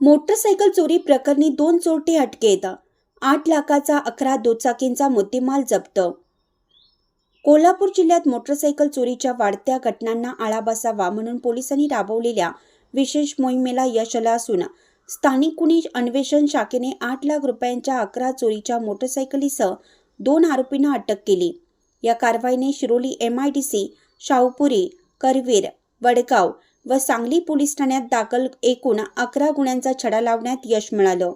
Motorcycle चोरी प्रकरणी दोन चोरटे अटकेत आठ लाखाचा अकरा दुचाकींचा मुद्देमाल जप्त. कोल्हापूर जिल्ह्यात मोटरसायकल चोरीच्या वाढत्या घटनांना आळा बसावा म्हणून पोलिसांनी राबवलेल्या विशेष मोहिमेला यश आलं असून स्थानिक गुन्हे अन्वेषण शाखेने आठ लाख रुपयांच्या अकरा चोरीच्या मोटरसायकलीसह दोन आरोपींना अटक केली. या कारवाईने Shiroli M I D C Shahupuri Karveer Vadgaon व सांगली पोलीस ठाण्यात दाखल एकूण अकरा गुन्ह्यांचा छडा लावण्यात यश मिळालं.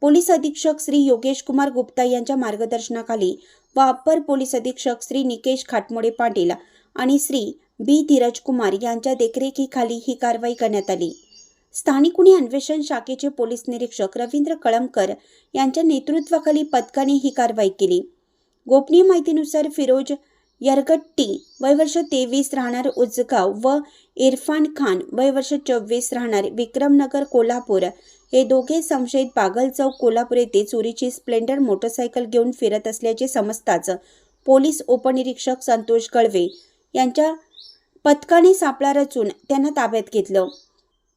पोलीस अधीक्षक श्री योगेश कुमार गुप्ता यांच्या मार्गदर्शनाखाली व अप्पर पोलीस अधीक्षक श्री निकेश खाटमोडे पाटील आणि श्री बी धीरज कुमार यांच्या देखरेखीखाली ही कारवाई करण्यात आली. स्थानिक गुन्हे अन्वेषण शाखेचे पोलीस निरीक्षक रवींद्र कळमकर यांच्या नेतृत्वाखाली पथकाने ही कारवाई केली. गोपनीय माहितीनुसार फिरोज यरगट्टी वयवर्ष तेवीस राहणार उजगाव व इरफान खान वयवर्ष चोवीस राहणार विक्रमनगर कोल्हापूर. हे दोघे संशयित बागल चौक कोल्हापूर येथे चोरीची स्प्लेंडर मोटरसायकल घेऊन फिरत असल्याचे समजताच पोलीस उपनिरीक्षक संतोष गळवे यांच्या पथकाने सापळा रचून त्यांना ताब्यात घेतलं.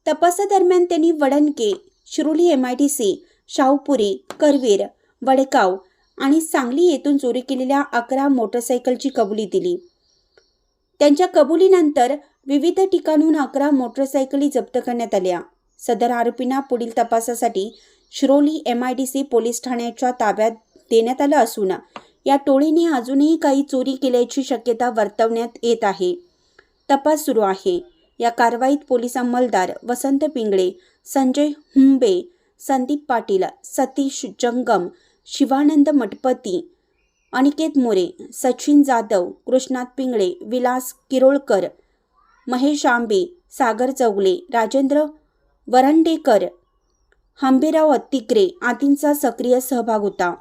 तपासादरम्यान त्यांनी वडणके Shiroli M I D C Shahupuri Karveer Vadgaon आणि सांगली येथून चोरी केलेल्या अकरा मोटरसायकलची कबुली दिली. त्यांच्या कबुलीनंतर विविध ठिकाणून अकरा मोटरसायकली जप्त करण्यात आल्या. सदर आरोपींना पुढील तपासासाठी Shiroli M I D C police ठाण्याच्या ताब्यात देण्यात आलं असून या टोळीने अजूनही काही चोरी केल्याची शक्यता वर्तवण्यात येत आहे. तपास सुरू आहे. या कारवाईत पोलीस अंमलदार वसंत पिंगळे संजय हुंबे संदीप पाटील सतीश जंगम शिवानंद मठपती अनिकेत मोरे सचिन जाधव कृष्णात पिंगळे विलास किरोळकर महेश आंबे सागर चौगले राजेंद्र वरंडेकर हंबीराव अत्तिकरे आदींचा सक्रिय सहभाग होता.